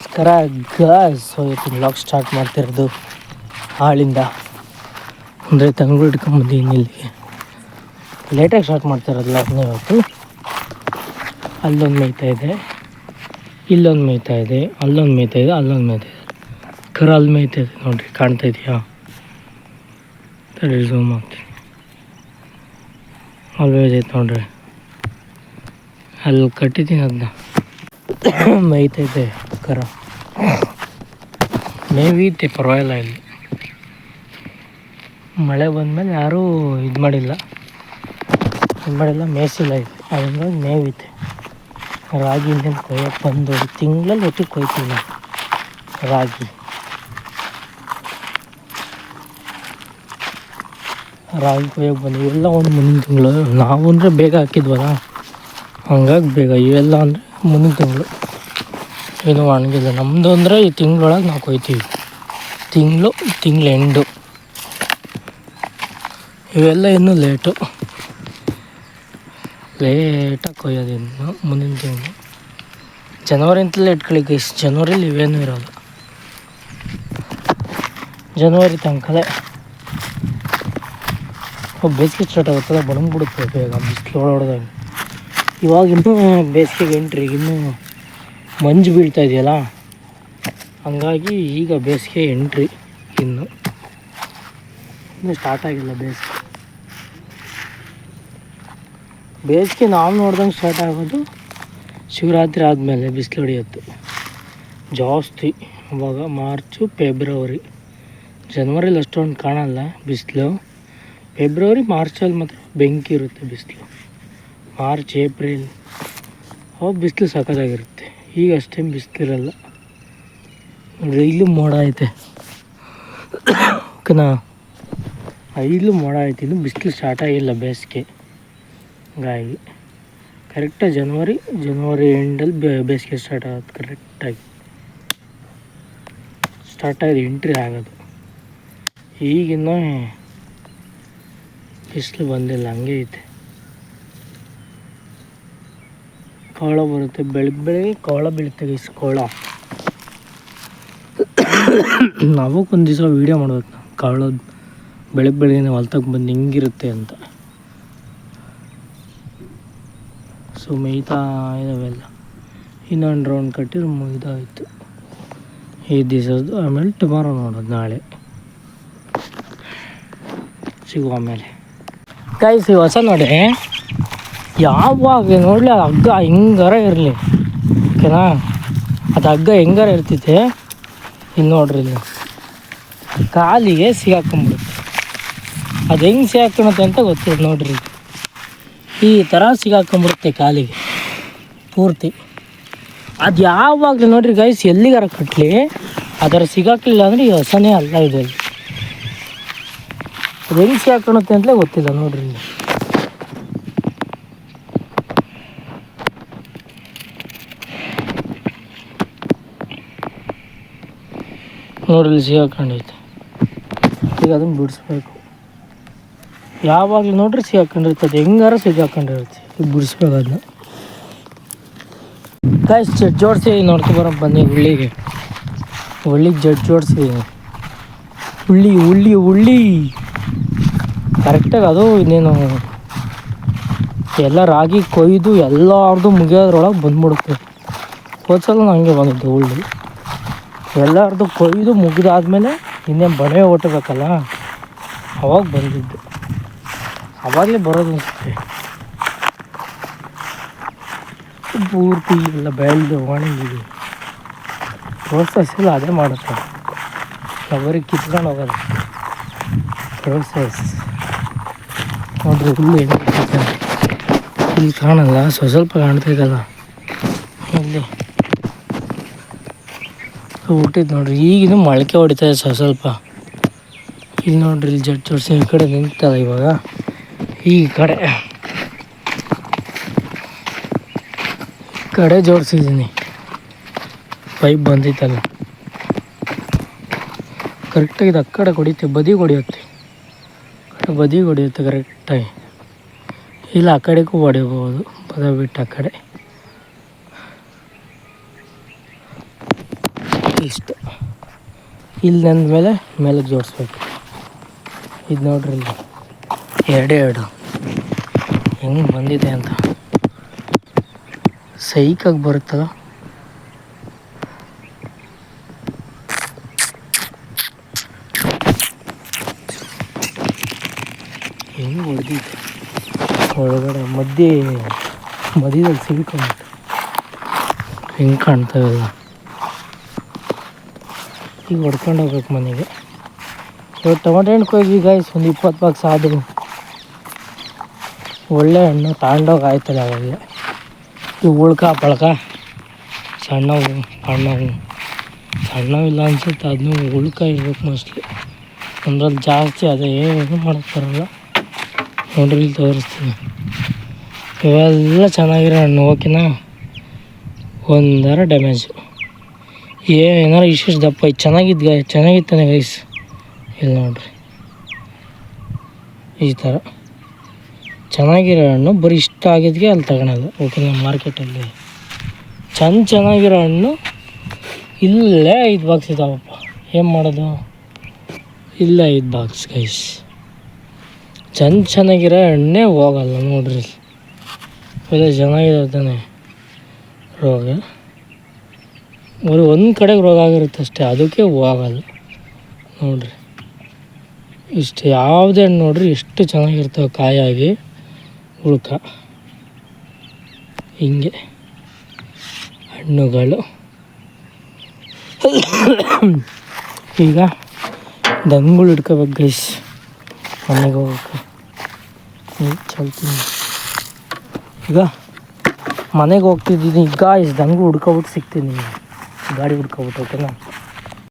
ನಮಸ್ಕಾರ ಗಸ್ ಇವತ್ತು blog start ಮಾಡ್ತಿರೋದು ಹಾಳಿಂದ ಅಂದರೆ ತಂಗಳು ಹಿಡ್ಕೊಂಬಂದಿದ್ದೀನಿ ಇಲ್ಲಿಗೆ. ಲೇಟಾಗಿ ಸ್ಟಾರ್ಟ್ ಮಾಡ್ತಿರೋದು ಅದನ್ನ ಇವತ್ತು. ಅಲ್ಲೊಂದು ಮೇಯ್ತಾ ಇದೆ. ಇಲ್ಲೊಂದು ಮೇಯ್ತಾ ಇದೆ. ಅಲ್ಲೊಂದು ಮೇಯ್ತಾ ಇದೆ, ಅಲ್ಲೊಂದು ಮೇಯ್ತಾ ಇದೆ. ಕರ ಅಲ್ಲಿ ಮೇಯ್ತಾ ಇದೆ ನೋಡಿರಿ, ಕಾಣ್ತಾ ಇದೆಯಾ? ತಡಿ ಝೂಮ್ ಆಗ್ತೀನಿ ಆಲ್ವೇಸ್ ಐತೆ ನೋಡ್ರಿ. ಅಲ್ಲಿ ಕಟ್ಟಿದ್ದೀನಿ ಅದನ್ನ ಮೇಯ್ತೈತೆ ಕರ. ಮೇವೈತೆ ಪರವಾಗಿಲ್ಲ ಇಲ್ಲಿ. ಮಳೆ ಬಂದಮೇಲೆ ಯಾರೂ ಇದು ಮಾಡಿಲ್ಲ. ಇದು ಮಾಡಿಲ್ಲ, ಮೇಯಿಸಿಲ್ಲ ಇದು ಅದರಿಂದ ಮೇವಿತೆ ರಾಗಿ ಇಂದೇನು ಕೊಯ್ಯಕ್ಕೆ ಬಂದು ತಿಂಗಳಲ್ಲಿ ಒಟ್ಟಿಗೆ ಕೊಯ್ತೀವಿ ನಾವು. ರಾಗಿ. ರಾಗಿ ಕೊಯ್ಯಕ್ಕೆ ಬಂದು ಇವೆಲ್ಲ ಒಂದು ಮುಂದಿನ ತಿಂಗಳು. ನಾವು ಅಂದರೆ ಬೇಗ ಹಾಕಿದ್ವಲ್ಲ? ಹಂಗಾಗಿ ಬೇಗ ಇವೆಲ್ಲ ಅಂದರೆ ಮುಂದಿನ ತಿಂಗಳು. ಏನು ಒಣಗಿಲ್ಲ ನಮ್ಮದು ಅಂದರೆ ಈ ತಿಂಗಳೊಳಗೆ ನಾವು ಕೊಯ್ತೀವಿ. ತಿಂಗಳು ತಿಂಗಳು ಎಂಡು ಇವೆಲ್ಲ ಇನ್ನೂ ಲೇಟು. ಲೇಟಾಗಿ ಕೊಯ್ಯೋದು ಇನ್ನು, ಮುಂದಿನ ತಿಂಗಳು. ಜನವರಿ ಅಂತಲೇ ಇಟ್ಕೊಳ್ಳಿ ಇಷ್ಟು ಜನವರಿಲಿ ಇವೇನೂ ಇರೋಲ್ಲ. ಜನವರಿ ತನಕಲೇ ಬೇಸಿಗೆ ಸ್ಟಾರ್ಟ್ ಆಗುತ್ತಲ್ಲ ಬಣಗ್ಬಿಡುತ್ತೆ ಬೇಗ. ಬಿಸಿಲು ಹೊಡೆದಾಗ. ಇವಾಗ ಇನ್ನೂ ಬೇಸಿಗೆಗೆ ಎಂಟ್ರಿ ಇನ್ನೂ ಮಂಜು ಬೀಳ್ತಾ ಇದೆಯಲ್ಲ? ಹಂಗಾಗಿ ಈಗ ಬೇಸಿಗೆ ಎಂಟ್ರಿ ಇನ್ನು. ಇನ್ನು ಸ್ಟಾರ್ಟ್ ಆಗಿಲ್ಲ ಬೇಸಿಗೆ. ಬೇಸಿಗೆ ನಾವು ನೋಡ್ದಂಗೆ ಸ್ಟಾರ್ಟ್ ಆಗೋದು ಶಿವರಾತ್ರಿ ಆದಮೇಲೆ, ಬಿಸಿಲು ಹೊಡೆಯುತ್ತೆ. ಜಾಸ್ತಿ ಅವಾಗ ಮಾರ್ಚು, ಫೆಬ್ರವರಿ. ಜನವರಿಲಿ ಅಷ್ಟೊಂದು ಕಾಣಲ್ಲ ಬಿಸಿಲು. ಫೆಬ್ರವರಿ, ಮಾರ್ಚಲ್ಲಿ ಮಾತ್ರ ಬೆಂಕಿ ಇರುತ್ತೆ ಬಿಸಿಲು. March, April. ಅವಾಗ ಬಿಸಿಲು ಸಖತ್ತಾಗಿರುತ್ತೆ. ಈಗ ಅಷ್ಟೇನು ಬಿಸ್ತಿರಲ್ಲ. ನೋಡ್ರಿ, ಇಲ್ಲೂ ಮೋಡ ಐತೆ. ಓಕೆನಾ ಇಲ್ಲೂ ಮೋಡ ಐತೆ. ಇನ್ನು ಬಿಸಿಲು ಸ್ಟಾರ್ಟ್ ಆಗಿಲ್ಲ ಬೇಸಿಗೆ. ಹಂಗಾಗಿ ಕರೆಕ್ಟಾಗಿ ಜನವರಿ ಜನವರಿ ಎಂಡಲ್ಲಿ ಬೇಸಿಗೆ ಸ್ಟಾರ್ಟ್ ಆಗುತ್ತೆ ಕರೆಕ್ಟಾಗಿ ಸ್ಟಾರ್ಟ್ ಆಗಿದೆ ಎಂಟ್ರಿ ಆಗೋದು. ಈಗಿನ್ನೂ ಬಿಸಿಲು ಬಂದಿಲ್ಲ, ಹಂಗೆ ಐತೆ. ಕವಳ ಬರುತ್ತೆ. ಬೆಳಗ್ಗೆ ಬೆಳಗ್ಗೆ ಕವಳ ಬೀಳುತ್ತೆ ಗೈಸ್ ಕೋಳ. ಒಂದು ದಿವಸ ವೀಡಿಯೋ ಮಾಡ್ಬೇಕು. ನಾವು ಕವಳದ ಬೆಳಗ್ಗೆ ಬೆಳಗ್ಗೆ ಹೊಲ್ತಾಗ ಬಂದು ಹಿಂಗಿರುತ್ತೆ ಅಂತ. ಸೊ ಮೇಯ್ತಾ ಇದಾವೆಲ್ಲ. ಇನ್ನೊಂದು ರೌಂಡ್ ಕಟ್ಟಿದ್ರೆ ಮುಗಿದಾಯಿತು. ಈ ದಿವಸದ್ದು ಆಮೇಲೆ ಟುಮಾರೋ ನೋಡೋದು ನಾಳೆ. ಸಿಗುವ ಆಮೇಲೆ. ಕಾಯಿಸಿ ಹೊಸ ನೋಡಿ. ಯಾವಾಗ ನೋಡಲಿ, ಅದು ಹಗ್ಗ ಹೆಂಗಾರ ಇರಲಿ. ಓಕೆನಾ? ಅದು ಹಗ್ಗ ಹೆಂಗಾರ ಇರ್ತೈತೆ ಇಲ್ಲಿ ನೋಡ್ರಿ ಇಲ್ಲಿ. ಕಾಲಿಗೆ ಸಿಗಾಕೊಂಬಿಡುತ್ತೆ ಅದು ಹೆಂಗೆ ಸಿಗಾಕೊಳುತ್ತೆ ಅಂತ ಗೊತ್ತಿಲ್ಲ, ನೋಡ್ರಿ ಈ ಥರ ಸಿಗಾಕೊಂಬಿಡುತ್ತೆ ಕಾಲಿಗೆ. ಪೂರ್ತಿ. ಅದು ಯಾವಾಗಲೂ ನೋಡ್ರಿ ಗೈಸ್ ಎಲ್ಲಿಗಾರ ಕಟ್ಟಲಿ ಅದರ ಸಿಗಾಕಲಿಲ್ಲ ಅಂದರೆ ಈ ಹೊಸನೇ ಅಲ್ಲ ಇದು. ಅದು ಹೆಂಗೆ ಅಂತಲೇ ಗೊತ್ತಿಲ್ಲ, ನೋಡ್ರಿ ಇಲ್ಲಿ ಸಿಗಾಕೊಂಡೈತೆ ಈಗ ಅದನ್ನು ಬಿಡಿಸ್ಬೇಕು. ಯಾವಾಗಲೂ ನೋಡ್ರಿ ಸಿಗಾಕೊಂಡಿರ್ತದೆ ಹೆಂಗಾರ ಸಿಗಾಕೊಂಡಿರುತ್ತೆ ಈಗ ಬಿಡಿಸ್ಬೇಕು ಅದನ್ನ. ಗಾಯ್ಸ್ ಜಡ್ ಜೋಡಿಸಿ ನೋಡ್ಕೊ ಬರೋ ಬಂದಿ ಹುಳ್ಳಿಗೆ. ಹುಳ್ಳಿಗೆ ಜಡ್ ಜೋಡಿಸಿದ್ದೀನಿ ಹುಳ್ಳಿ ಹುಳ್ಳಿ ಹುಳ್ಳಿ. ಕರೆಕ್ಟಾಗಿ ಅದು ಇನ್ನೇನು. ಎಲ್ಲ ರಾಗಿ ಕೊಯ್ದು ಎಲ್ಲಾರ್ದು ಮುಗಿಯೋದ್ರೊಳಗೆ ಬಂದ್ಬಿಡುತ್ತೆ. ಹೋದ್ಸಲ ಹಂಗೆ ಬಂದಿದ್ದು ಉಳ್ಳಿ ಎಲ್ಲರದು ಕೊಯ್ದು ಮುಗಿದಾದ್ಮೇಲೆ ಇನ್ನೇನು ಬಣವೆ ಓಟಬೇಕಲ್ಲ? ಅವಾಗ ಬಂದಿದ್ದು. ಅವಾಗಲೇ ಬರೋದು ಅನಿಸುತ್ತೆ ಪೂರ್ತಿ ಎಲ್ಲ ಬೆಳೆದು ಒಣಗಿದೆ ಪ್ರೋಸೆಸ್ ಎಲ್ಲ ಅದೇ ಮಾಡುತ್ತೆ. ಅವರಿಗೆ ಕಿತ್ಕೊಂಡು ಹೋಗೋದು. ಪ್ರೋಸೆಸ್ ನೋಡ್ರಿ ಬಿಟ್ಟಿದೆ. ಇಲ್ಲಿ ಕಾಣಲ್ಲ. ಸ್ವಲ್ಪ ಸ್ವಲ್ಪ ಇದ್ದಲ್ಲ ಇಲ್ಲಿ ಹುಟ್ಟಿದ್ ನೋಡ್ರಿ. ಈಗಿನ ಮೊಳಕೆ ಹೊಡಿತದೆ ಸ್ವಲ್ಪ ಸ್ವಲ್ಪ. ಇಲ್ಲಿ ನೋಡ್ರಿ ಇಲ್ಲಿ ಜಡ್ ಜೋಡಿಸಿ ಈ ಕಡೆ ನಿಂತಲ್ಲ ಇವಾಗ. ಈ ಕಡೆ. ಕಡೆ ಜೋಡಿಸಿದ್ದೀನಿ ಪೈಪ್ ಬಂದಿತ್ತಲ್ಲ. ಕರೆಕ್ಟಾಗಿ ಇದು ಆ ಕಡೆ ಹೊಡಿತೆ ಹೊಡಿಯುತ್ತೆ ಬದಿ ಕಡೆ ಬದಿಗೆ ಹೊಡಿಯುತ್ತೆ ಕರೆಕ್ಟಾಗಿ ಇಲ್ಲ, ಆ ಕಡೆಗೂ ಹೊಡಿಬೋದು ಪದ ಬಿಟ್ಟು ಆ ಕಡೆ. ಇಷ್ಟು. ಇಲ್ಲಿ ಮೇಲೆ ಮೇಲೆ ಜೋಡಿಸ್ಬೇಕು. ಇದು ನೋಡ್ರಿ ಇಲ್ಲಿ. ಎರಡೇ ಎರಡು. ಹೆಂಗೆ ಬಂದಿದೆ ಅಂತ. ಸೈಕಾಗಿ ಬರುತ್ತಲ್ಲ ಹೆಂಗೆ ಹೊಡೆದಿದೆ? ಒಳಗಡೆ ಮಧ್ಯೆ ಮಧ್ಯದಲ್ಲಿ ಸಿಗ್ಕೊಂಡು ಹೆಂಗೆ ಕಾಣ್ತಾವಲ್ಲ? ಈಗ ಹೊಡ್ಕೊಂಡು ಹೋಗ್ಬೇಕು ಮನೆಗೆ. ಇವತ್ತು ಟೊಮೆಟೊ ಹಣ್ಣು ಕೊಯ್ದ್ವಿ ಗಾಯ್ಸ್ ಒಂದು ಇಪ್ಪತ್ತು ಬಾಕ್ಸ್ ಆದರೂ. ಒಳ್ಳೆ ಹಣ್ಣು ತಗೊಂಡೋಗಿ ಆಯ್ತಲ್ಲ ಅವಾಗಲೇ ಇವು ಉಳ್ಕ ಪಳ್ಕ. ಸಣ್ಣವು ಹಣ್ಣವು ಸಣ್ಣವಿಲ್ಲ ಅನ್ಸುತ್ತೆ, ಅದನ್ನು ಉಳ್ಕ ಇರ್ಬೇಕು ಮೋಸ್ಟ್ಲಿ ಅಂದ್ರಲ್ಲಿ ಜಾಸ್ತಿ ಅದೇ ಏನು ಮಾಡೋಕ್ಕೆ ಬರಲ್ಲ. ನೋಡ್ರಿ, ಇಲ್ಲಿ ತೋರಿಸ್ತೀನಿ. ಇವೆಲ್ಲ ಚೆನ್ನಾಗಿರೋ ಹಣ್ಣು ಓಕೆನಾ ಒಂದರ ಡ್ಯಾಮೇಜು ಏನಾರು ವಿಶೇಷ ದಪ್ಪ ಐತೆ ಚೆನ್ನಾಗಿದ್ದು ಗಾಯ ಚೆನ್ನಾಗಿತ್ತಾನೆ ಗೈಸ್ ಇಲ್ಲಿ ನೋಡ್ರಿ. ಈ ಥರ ಚೆನ್ನಾಗಿರೋ ಹಣ್ಣು, ಬರೀ ಇಷ್ಟ ಆಗಿದ್ಗೆ ಅಲ್ಲಿ ತಗೊಳೋದು. ಓಕೆನಾ ಮಾರ್ಕೆಟಲ್ಲಿ ಚೆಂದ ಚೆನ್ನಾಗಿರೋ ಹಣ್ಣು, ಇಲ್ಲೇ ಐದು ಬಾಕ್ಸ್ ಇದ್ದಾವಪ್ಪ ಏನು ಮಾಡೋದು? ಇಲ್ಲೇ ಐದು ಬಾಕ್ಸ್ ಗೈಸ್ ಚೆಂದ ಚೆನ್ನಾಗಿರೋ ಹಣ್ಣೇ ಹೋಗಲ್ಲ ನೋಡ್ರಿ. ಎಲ್ಲ ಚೆನ್ನಾಗಿರೋ ತಾನೆ. ರೋಗ. ಬರೀ ಒಂದು ಕಡೆಗೆ ರೋಗ ಆಗಿರುತ್ತೆ ಅಷ್ಟೇ, ಅದಕ್ಕೆ ಹೋಗಲ್ಲ ನೋಡ್ರಿ, ಇಷ್ಟು ಯಾವುದೇ ಹಣ್ಣು ನೋಡ್ರಿ, ಎಷ್ಟು ಚೆನ್ನಾಗಿರ್ತವೆ ಕಾಯಾಗಿ, ಉಳ್ಕ. ಹಿಂಗೆ ಹಣ್ಣುಗಳು. ಈಗ ದಂಗುಳು ಹಿಡ್ಕೋಬೇಕು ಗೈಸ್ ಮನೆಗೆ ಹೋಗ್ಬೇಕು. ಚಲ್ತೀನಿ ಈಗ ಮನೆಗೆ ಹೋಗ್ತಿದ್ದೀನಿ. ಈಗ ಇಸ್ ದಂಗು ಹುಡ್ಕೋಬಿಟ್ಟು ಸಿಗ್ತೀನಿ. ಗಾಡಿ ಹುಡ್ಕೊಬಿಟ್ಟು ಓಕೆನಾ